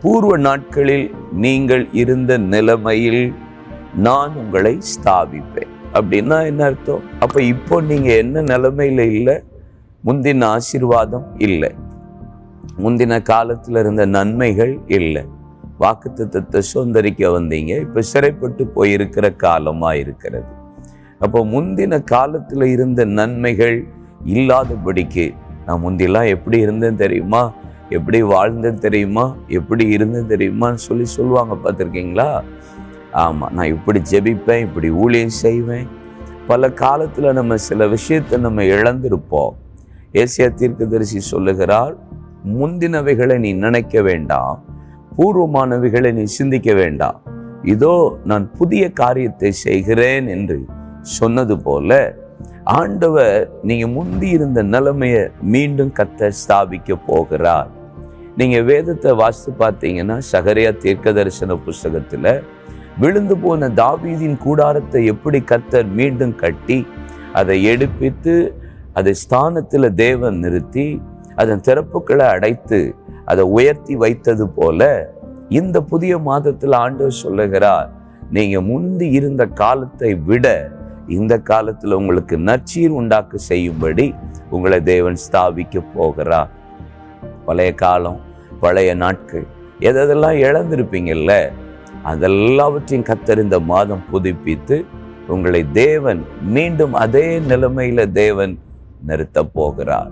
பூர்வ நாட்களில் நீங்கள் இருந்த நிலைமையில் நான் உங்களை ஸ்தாபிப்பேன். அப்படின்னா என்ன அர்த்தம்? அப்ப இப்போ நீங்க என்ன நிலைமையில இல்லை? முந்தின ஆசீர்வாதம் இல்லை. முந்தின காலத்தில் இருந்த நன்மைகள் இல்லை. வாக்குத்தத்தத்தை சுதந்திரிக்க வந்தீங்க. இப்போ சிறைப்பட்டு போயிருக்கிற காலமாக இருக்கிறது. அப்போ முந்தின காலத்தில் இருந்த நன்மைகள் இல்லாதபடிக்கு நான் முந்திலாம் எப்படி இருந்தேன் தெரியுமா? எப்படி வாழ்ந்தேன் தெரியுமா? எப்படி இருந்தது தெரியுமான்னு சொல்லி சொல்லுவாங்க பார்த்துருக்கீங்களா? ஆமாம் நான் இப்படி ஜெபிப்பேன் இப்படி ஊழியம் செய்வேன். பல காலத்தில் நம்ம சில விஷயத்தை நம்ம இழந்திருப்போம். ஏசியா தீர்க்கதரிசி சொல்லுகிறார் முந்தினவைகளை நீ நினைக்க வேண்டாம் பூர்வமானவைகளை நீ சிந்திக்க வேண்டாம். இதோ நான் புதிய காரியத்தை செய்கிறேன் என்று சொன்னது போல ஆண்டவர் நீங்கள் முந்தி இருந்த நிலைமையை மீண்டும் கத்த ஸ்தாபிக்க போகிறார். நீங்கள் வேதத்தை வாசித்து பார்த்தீங்கன்னா சகரியா தீர்க்க தரிசன புஸ்தகத்தில் விழுந்து போன தாவீதின் கூடாரத்தை எப்படி கத்தர் மீண்டும் கட்டி அதை எடுப்பித்து அதை ஸ்தானத்தில் தேவன் நிறுத்தி அதன் திறப்புகளை அடைத்து அதை உயர்த்தி வைத்தது போல இந்த புதிய மாதத்தில் ஆண்டவர் சொல்லுகிறார் நீங்கள் முந்தி இருந்த காலத்தை விட இந்த காலத்தில் உங்களுக்கு நச்சீர் உண்டாக்க செய்யும்படி உங்களை தேவன் ஸ்தாபிக்க போகிறார். பழைய காலம். பழைய நாட்கள். எதெல்லாம் இழந்திருப்பீங்கல்ல? அதெல்லாவற்றையும் கத்தறிந்த மாதம் புதுப்பித்து உங்களை தேவன் மீண்டும் அதே நிலைமையில் தேவன் நிறுத்தப் போகிறார்.